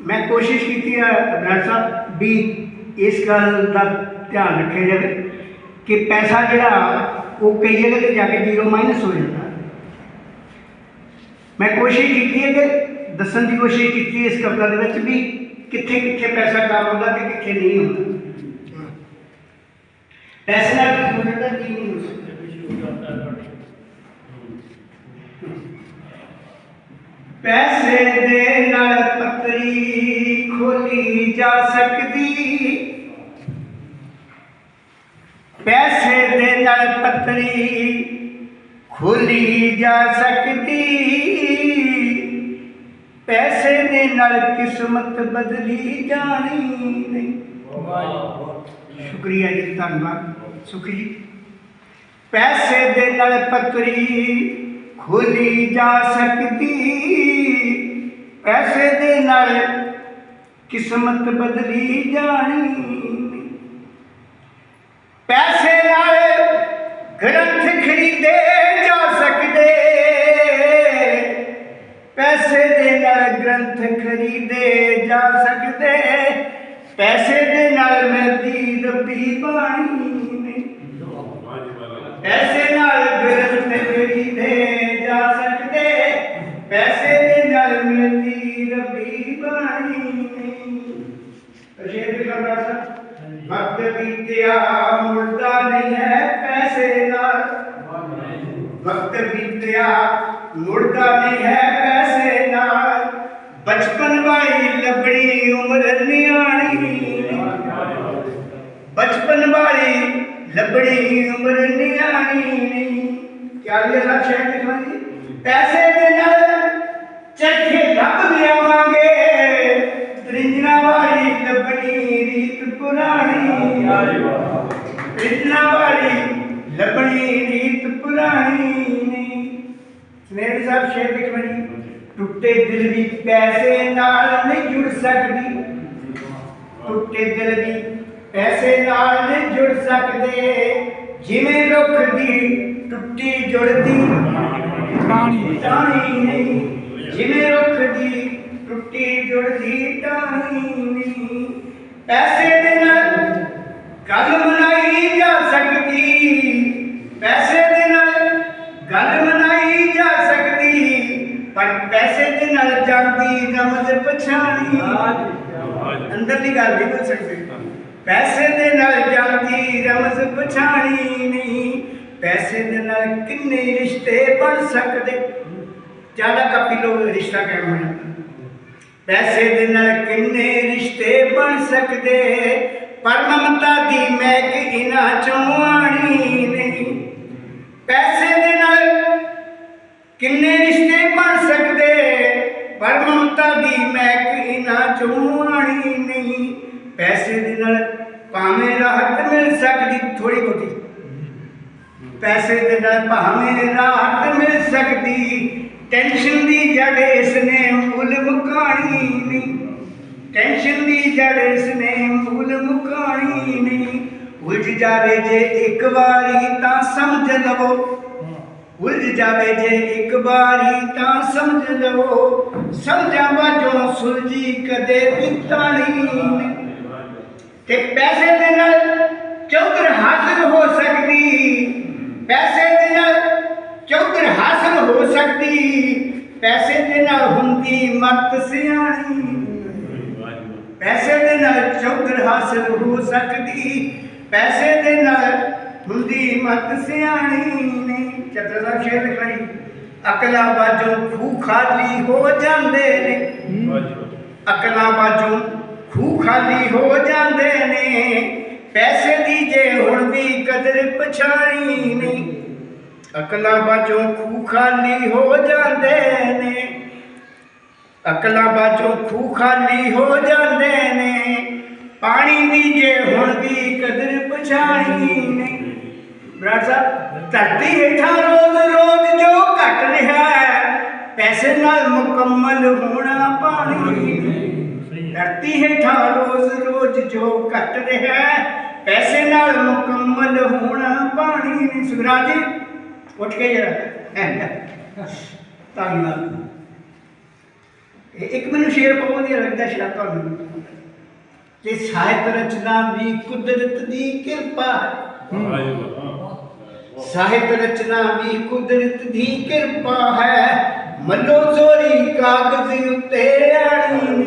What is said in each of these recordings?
ਮੈਂ ਕੋਸ਼ਿਸ਼ ਕੀਤੀ ਹੈ ਅਬਰਾਰ ਸਾਹਿਬ ਵੀ ਇਸ ਗੱਲ ਦਾ ਧਿਆਨ ਰੱਖਿਆ ਜਾਵੇ ਕਿ ਪੈਸਾ ਜਿਹੜਾ ਉਹ ਕਈ ਜਗ੍ਹਾ ਤੇ ਜਾ ਕੇ ਜ਼ੀਰੋ ਮਾਈਨਸ ਹੋ ਜਾਂਦਾ ਮੈਂ ਕੋਸ਼ਿਸ਼ ਕੀਤੀ ਹੈ ਕਿ ਦੱਸਣ ਦੀ ਕੋਸ਼ਿਸ਼ ਕੀਤੀ ਹੈ ਇਸ ਕਵਿਤਾ ਦੇ ਵਿੱਚ ਵੀ ਕਿੱਥੇ ਕਿੱਥੇ ਪੈਸਾ ਕੰਮ ਹੁੰਦਾ ਤੇ ਕਿੱਥੇ ਨਹੀਂ ਹੁੰਦਾ ਪੈਸੇ ਨਾਲ ਕੀ ਹੋ ਜਾਂਦਾ ਕੀ ਨਹੀਂ ਹੋ ਸਕਦਾ ਪੈਸੇ ਦੇ ਨਾਲ ਪੱਤਰੀ ਖੋਲੀ ਜਾ ਸਕਦੀ। ਪੈਸੇ ਦੇ ਨਾਲ ਪੱਤਰੀ ਖੋਲੀ ਜਾ ਸਕਦੀ। ਪੈਸੇ ਦੇ ਨਾਲ ਕਿਸਮਤ ਬਦਲੀ ਜਾਣੀ ਨਹੀਂ। ਸ਼ੁਕਰੀਆ ਜੀ, ਧੰਨਵਾਦ। ਸੁਖੀ ਪੈਸੇ ਦੇ ਨਾਲ ਪੱਤਰੀ ਖੋਲੀ ਜਾ ਸਕਦੀ। ਪੈਸੇ ਦੇ ਨਾਲ ਕਿਸਮਤ ਬਦਲੀ ਜਾਣੀ। ਪੈਸੇ ਨਾਲ ਗ੍ਰੰਥ ਖਰੀਦੇ ਜਾ ਸਕਦੇ। ਪੈਸੇ ਦੇ ਨਾਲ ਗ੍ਰੰਥ ਖਰੀਦੇ ਜਾ ਸਕਦੇ। ਪੈਸੇ ਦੇ ਨਾਲ ਮਿਲਦੀ ਰੱਬੀ ਬਾਣੀ। ਨਹੀਂ ਪੈਸੇ ਵਕਤ ਬੀਤਿਆ ਮੁੜਦਾ ਨਹੀਂ ਹੈ ਪੈਸੇ ਨਾਲ ਬਚਪਨ ਵਾਲੀ ਲੱਭਣੀ ਉਮਰ ਨਿਆਣੀ ਬਚਪਨ ਵਾਲੀ ਲੱਭਣੀ ਉਮਰ ਨਿਆਣੀ ਨਹੀਂ ਕਿਆ ਲਿਆ ਸਾਹਿਬ ਸ਼ੇਰ ਲਿਖਣਾ ਜੀ ਪੈਸੇ ਦੇ ਨਾਲ ਚਰਖੇ ਲੱਭ ਲਿਆਵਾਂਗੇ ਤ੍ਰਿੰਜਨਾ ਵਾਲੀ ਲੱਭਣੀ ਰੀਤ ਪੁਰਾਣੀ ਤ੍ਰਿੰਜਨਾ ਵਾਲੀ ਸਨੇਹ ਸਾਹਿਬ ਸ਼ੇਰ ਲਿਖਣਾ ਜੀ ਟੁੱਟੇ ਦਿਲ ਵੀ ਪੈਸੇ ਨਾਲ ਨਹੀਂ ਜੁੜ ਸਕਦੀ। ਟੁੱਟੇ ਦਿਲ ਵੀ ਪੈਸੇ ਨਾਲ ਨਹੀਂ ਜੁੜ ਸਕਦੇ। ਜਿਵੇਂ ਰੁੱਖ ਦੀ ਟੁੱਟੀ ਜੁੜਦੀ। ਟਾਣੀ ਟਾਣੀ ਨਹੀਂ। ਜਿਵੇਂ ਰੁੱਖ ਦੀ ਟੁੱਟੀ ਜੁੜਦੀ ਟਾਣੀ ਨਹੀਂ। ਪੈਸੇ ਦੇ ਨਾਲ ਗੱਲ ਮਨਾਈ ਜਾ ਸਕਦੀ ਪੈਸੇ ਦੇ ਨਾਲ ਗੱਲ ਮਨਾਈ ਜਾ ਸਕਦੀ ਪਰ ਪੈਸੇ ਦੇ ਨਾਲ ਜਾਂਦੀ ਰਮਜ਼ ਪਛਾਣੀ। ਅੰਦਰਲੀ ਗੱਲ ਨਹੀਂ ਬੋਲ ਸਕਦੇ। ਪੈਸੇ ਦੇ ਨਾਲ ਜਾਂਦੀ ਰਮਜ਼ ਪਛਾਣੀ ਨਹੀਂ। ਪੈਸੇ ਦੇ ਨਾਲ ਕਿੰਨੇ ਰਿਸ਼ਤੇ ਬਣ ਸਕਦੇ? ਜ਼ਿਆਦਾ ਕਾਪੀ ਲੋਕ ਰਿਸ਼ਤਾ ਕਹਿ ਹੋਣਾ ਪੈਸੇ ਦੇ ਨਾਲ ਕਿੰਨੇ ਰਿਸ਼ਤੇ ਬਣ ਸਕਦੇ? ਪਰ ਮਮਤਾ ਦੀ ਮਹਿਕ ਇਨਾ ਚੋਂ ਆਣੀ ਨਹੀਂ। ਪੈਸੇ ਦੇ ਨਾਲ ਕਿੰਨੇ ਮਹਿਕ ਨਹੀਂ। ਪੈਸੇ ਦੇ ਨਾਲ ਭਾਵੇਂ ਰਾਹਤ ਮਿਲ ਸਕਦੀ ਥੋੜੀ ਬਹੁਤੀ। ਪੈਸੇ ਦੇ ਨਾਲ ਭਾਵੇਂ ਰਾਹਤ ਮਿਲ ਸਕਦੀ। ਟੈਨਸ਼ਨ ਦੀ ਜੜ ਇਸ ਨੇ ਮੁੱਲ ਮੁਕਾਣੀ ਨਹੀਂ। ਟੈਨਸ਼ਨ ਦੀ ਜੜ ਇਸ ਨੇ ਮੁੱਲ ਮੁਕਾਣੀ ਨਹੀਂ। ਉਲਝ ਜਾਵੇ ਜੇ ਇੱਕ ਵਾਰੀ ਤਾਂ ਸਮਝ ਲਵੋ। ਉਲਝ ਜਾਵੇ ਜੇ ਇੱਕ ਵਾਰੀ ਤਾਂ ਸਮਝ ਲਵੋ, ਸਮਝਾਂ ਵਾਜੋਂ ਸੁਲਝੀ ਕਦੇ ਪਿੱਤਾਣੀ ਤੇ ਪੈਸੇ ਦੇ ਨਾਲ ਚੌਧਰ ਹਾਸਲ ਹੋ ਸਕਦੀ, ਪੈਸੇ ਦੇ ਨਾਲ ਚੌਧਰ ਹਾਸਲ ਹੋ ਸਕਦੀ, ਪੈਸੇ ਦੇ ਨਾਲ ਹੁੰਦੀ ਮਤ ਸਿਆਣੀ। ਪੈਸੇ ਦੇ ਨਾਲ ਚੌਧਰ ਹਾਸਲ ਹੋ ਸਕਦੀ, ਪੈਸੇ ਦੇ ਨਾਲ ਹੁੰਦੀ ਮਤ ਸਿਆਣੀ ਨਹੀਂ, ਚਤਰ ਦਾ ਸ਼ੇਰ ਲਿਖਣੀ ਅਕਲਾਂ ਬਾਜੋਂ ਖੂਹ ਖਾਲੀ ਹੋ ਜਾਂਦੇ ਨੇ। ਅਕਲਾਂ ਬਾਜੋਂ ਖੂਹ ਖਾਲੀ ਹੋ ਜਾਂਦੇ ਨੇ। ਪੈਸੇ ਦੀ ਜੇ ਹੁਣ ਵੀ ਕਦਰ ਪਛਾਣੀ ਨਹੀਂ। ਅਕਲਾਂ ਬਾਝੋਂ ਖੂ ਖਾਲੀ ਹੋ ਜਾਂਦੇ ਨੇ। ਅਕਲਾਂ ਬਾਝੋਂ ਖੂ ਖਾਲੀ ਹੋ ਜਾਂਦੇ ਨੇ। ਪਾਣੀ ਦੀ ਜੇ ਹੁਣ ਵੀ ਕਦਰ ਪਛਾਣੀ ਨਹੀਂ। ਬਰਾੜ ਸਾਹਿਬ, ਧਰਤੀ ਹੇਠਾਂ ਰੋਜ਼ ਰੋਜ਼ ਜੋ ਘਟ ਰਿਹਾ ਹੈ, ਪੈਸੇ ਨਾਲ ਮੁਕੰਮਲ ਹੋਣਾ ਪਾਣੀ ਧਰਤੀ ਹੇਠਾਂ ਰੋਜ਼ ਰੋਜ਼ ਜੋ ਘਟ ਰਿਹਾ ਹੈ, ਪੈਸੇ ਨਾਲ ਮੁਕੰਮਲ ਹੋਣਾ ਪਾਣੀ ਨਹੀਂ। ਸੁਖਰਾਜ ਜੀ, ਉੱਠ ਕੇ ਜਰਾ ਧੰਨਵਾਦ। ਇੱਕ ਮੈਨੂੰ ਸ਼ੇਰ ਬਹੁਤ ਵਧੀਆ ਲੱਗਦਾ ਸ਼ਾਇਦ ਤੁਹਾਨੂੰ ਤੇ ਸਾਹਿਤ ਰਚਨਾ ਵੀ ਕੁਦਰਤ ਦੀ ਕਿਰਪਾ ਹੈ। ਸਾਹਿਤ ਰਚਨਾ ਵੀ ਕੁਦਰਤ ਦੀ ਕਿਰਪਾ ਹੈ ਮੱਲੋ ਜ਼ੋਰੀ ਕਾਗਜ਼ ਉੱਤੇ ਆਣੀ ਨੀ।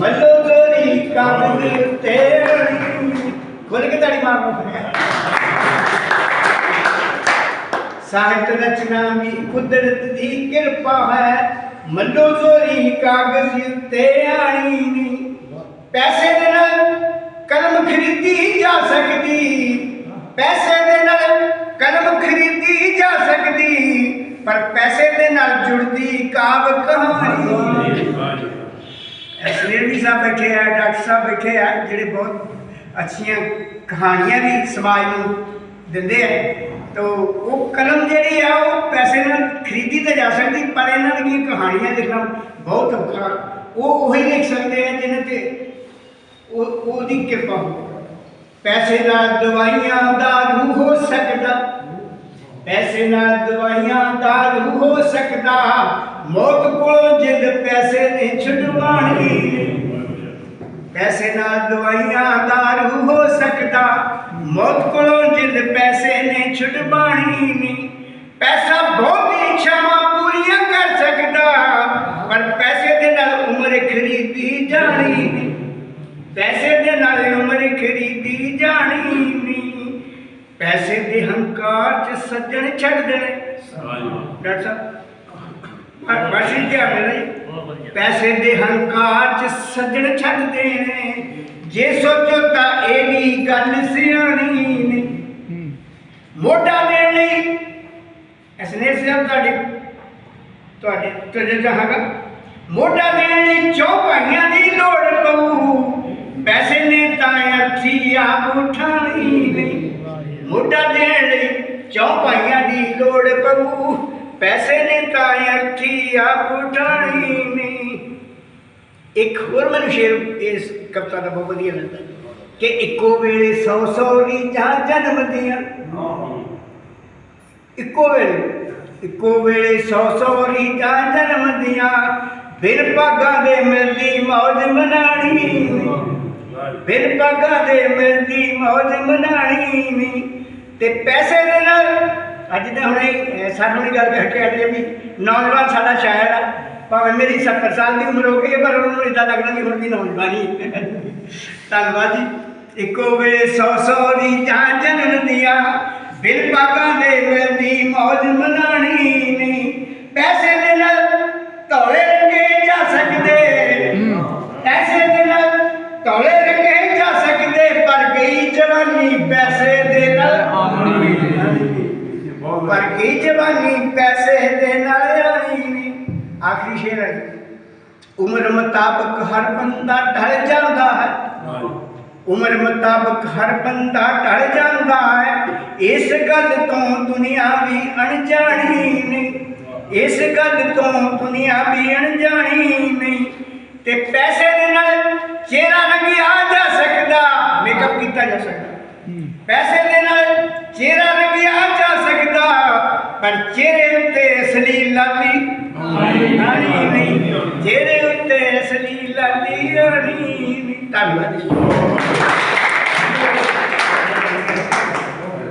ਮੱਲੋ ਜ਼ੋਰੀ ਕਾਗਜ਼ ਉੱਤੇ ਆਣੀ ਨੀ। ਖੋਲ ਕੇ ਤਾੜੀ ਮਾਰੋ ਸਾਹਿਤ ਰਚਨਾ ਵੀ ਕੁਦਰਤ ਦੀ ਕਿਰਪਾ ਹੈ ਮੱਲੋ ਜ਼ੋਰੀ ਕਾਗਜ਼ ਉੱਤੇ ਆਣੀ ਨੀ ਪੈਸੇ ਦੇ ਨਾਲ ਕਲਮ ਖਰੀਦੀ ਜਾ ਸਕਦੀ ਪੈਸੇ ਦੇ ਨਾਲ ਕਲਮ ਖਰੀਦੀ ਜਾ ਸਕਦੀ ਪਰ ਪੈਸੇ ਦੇ ਨਾਲ ਜੁੜਦੀ ਕਾਵ ਕਹਾਣੀ। ਐਸਲੀਰ ਵੀ ਸਾਹਿਬ ਬੈਠੇ ਆ, ਡਾਕਟਰ ਸਾਹਿਬ ਬੈਠੇ ਆ, ਜਿਹੜੇ ਬਹੁਤ ਅੱਛੀਆਂ ਕਹਾਣੀਆਂ ਵੀ ਸਮਾਜ ਨੂੰ ਦਿੰਦੇ ਆ। ਤੋ ਉਹ ਕਲਮ ਜਿਹੜੀ ਆ, ਉਹ ਪੈਸੇ ਨਾਲ ਖਰੀਦੀ ਤਾਂ ਜਾ ਸਕਦੀ, ਪਰ ਇਹਨਾਂ ਦੀਆਂ ਕਹਾਣੀਆਂ ਲਿਖਣਾ ਬਹੁਤ ਔਖਾ। ਉਹ ਉਹੀ ਲਿਖ ਸਕਦੇ ਆ ਜਿਹਨਾਂ ਤੇ ਉਹ, ਉਹਦੀ ਕਿਰਪਾ ਪੈਸੇ ਨਾਲ ਦਵਾਈਆਂ ਦਾਰੂ ਹੋ ਸਕਦਾ ਪੈਸੇ ਨਾਲ ਦਵਾਈਆਂ ਦਾਰੂ ਹੋ ਸਕਦਾ। ਮੌਤ ਕੋਲੋਂ ਜਿੰਦ ਪੈਸੇ ਨੇ ਛੁਡਵਾਣੀ ਪੈਸੇ ਨਾਲ ਦਵਾਈਆਂ ਦਾਰੂ ਹੋ ਸਕਦਾ। ਮੌਤ ਕੋਲੋਂ ਜਿੰਦ ਪੈਸੇ ਨੇ ਛੁਡਵਾਣੀ ਨਹੀਂ ਪੈਸਾ ਬਹੁਤ ਇੱਛਾਵਾਂ ਪੂਰੀਆਂ ਕਰ ਸਕਦਾ। ਪਰ ਪੈਸੇ ਦੇ ਨਾਲ ਉਮਰ ਖਰੀਦੀ ਜਾਣੀ। ਪੈਸੇ ਦੇ ਨਾਲ ਉਮਰ ਖਰੀਦੀ ਜਾਣੀ ਨਹੀਂ ਪੈਸੇ ਦੇ ਹੰਕਾਰ ਚ ਸੱਜਣ ਛੱਡ ਦੇਣੇ। ਡਾਕਟਰ ਸਾਹਿਬ ਬਾਸ਼ੀ ਕੀ ਆ ਜੀ। ਪੈਸੇ ਦੇ ਹੰਕਾਰ ਚ ਸੱਜਣ ਛੱਡ ਦੇਣੇ। ਜੇ ਸੋਚੋ ਤਾਂ ਇਹ ਵੀ ਗੱਲ ਸਿਆਣੀ ਨਹੀਂ ਮੋਢਾ ਦੇਣ ਲਈ। ਐਸਨੇ ਸਾਹਿਬ ਤੁਹਾਡੇ ਤੁਹਾਡੇ ਤੁਹਾਡੇ ਜਹਾਂਗਾ। ਮੋਢਾ ਦੇਣ ਲਈ ਚੌ ਭਾਈਆਂ ਦੀ ਲੋੜ ਪਊ। ਪੈਸੇ ਨੇ ਤਾਂ ਅਰਥੀ ਆਪ ਉਠਾਣੀ। ਨਹੀਂ ਮੋਢਾ ਦੇਣ ਲਈ ਚੌ ਭਾਈਆਂ ਦੀ ਲੋੜ ਪਊ। ਪੈਸੇ ਨੇ ਤਾਂ ਅਰਥੀ ਆਪ ਉਠਾਣੀ ਨਹੀਂ। ਇੱਕ ਹੋਰ ਮੈਨੂੰ ਸ਼ੇਰ ਇਸ ਕਵਿਤਾ ਦਾ ਬਹੁਤ ਵਧੀਆ ਲੱਗਦਾ। ਕਿ ਇੱਕੋ ਵੇਲੇ ਸੌ ਸੌ ਰੀਝਾਂ ਜਨਮ ਦੀਆਂ। ਇੱਕੋ ਵੇਲੇ ਇੱਕੋ ਵੇਲੇ ਸੌ ਸੌ ਰੀਝਾਂ ਜਨਮ ਦੀਆਂ। ਭਾਗਾਂ ਦੇ ਮਿਲਦੀ ਮੌਜ ਮਨਾਣੀ ਬਿਨ ਭਾਗਾਂ ਦੇ ਮਿਲਦੀ ਮੌਜ ਮਨਾਣੀ ਨੀ। ਤੇ ਪੈਸੇ ਦੇ ਨਾਲ, ਅੱਜ ਦੇ ਹੁਣੇ ਸਾਨੂੰ ਦੀ ਗੱਲ ਕਹਿ ਹਟਿਆ ਵੀ ਨੌਜਵਾਨ ਸਾਡਾ ਸ਼ਾਇਰ ਆ। ਭਾਵੇਂ ਮੇਰੀ 70 ਸਾਲ ਦੀ ਉਮਰ ਹੋ ਗਈ ਹੈ, ਪਰ ਉਹਨਾਂ ਨੂੰ ਇਦਾਂ ਲੱਗਦਾ ਵੀ ਹੁਣ ਵੀ ਨੌਜਵਾਨ ਹੀ ਧੰਨਵਾਦ ਜੀ। ਇੱਕੋ ਵੇਲੇ ਸੌ ਸੌ ਦੀ ਜਾਂ ਜਨਮ ਦੀਆਂ, ਬਿਨ ਭਾਗਾਂ ਦੇ ਮਿਲਦੀ ਮੌਜ ਮਨਾਣੀ ਨਹੀਂ। ਪੈਸੇ ਪਰ ਗਈ ਜਵਾਨੀ ਪੈਸੇ ਦੇ ਨਾਲ ਆਈ ਨਹੀਂ ਆਖਰੀ ਸ਼ੇਰ ਹੈ। ਉਮਰ ਮੁਤਾਬਕ ਹਰ ਬੰਦਾ ਢਲ ਜਾਂਦਾ ਹੈ। ਉਮਰ ਮੁਤਾਬਕ ਹਰ ਬੰਦਾ ਢਲ ਜਾਂਦਾ ਹੈ। ਇਸ ਗੱਲ ਤੋਂ ਦੁਨੀਆ ਵੀ ਅਣਜਾਣੀ ਨਹੀਂ ਇਸ ਗੱਲ ਤੋਂ ਦੁਨੀਆ ਵੀ ਅਣਜਾਣੀ ਨਹੀਂ ਤੇ ਪੈਸੇ ਦੇ ਨਾਲ ਚਿਹਰਾ ਰੰਗਿਆ ਜਾ ਸਕਦਾ। ਮੇਕਅਪ ਕੀਤਾ ਜਾ ਸਕਦਾ। ਪੈਸੇ ਦੇ ਨਾਲ ਚਿਹਰਾ ਰੰਗਿਆ ਪਰ ਚਿਹਰੇ ਉੱਤੇ ਅਸਲੀ ਲਾਲੀ ਆਣੀ ਨਹੀਂ ਚਿਹਰੇ ਉੱਤੇ ਅਸਲੀ ਲਾਲੀ ਆਣੀ ਨਹੀਂ ਧੰਨਵਾਦ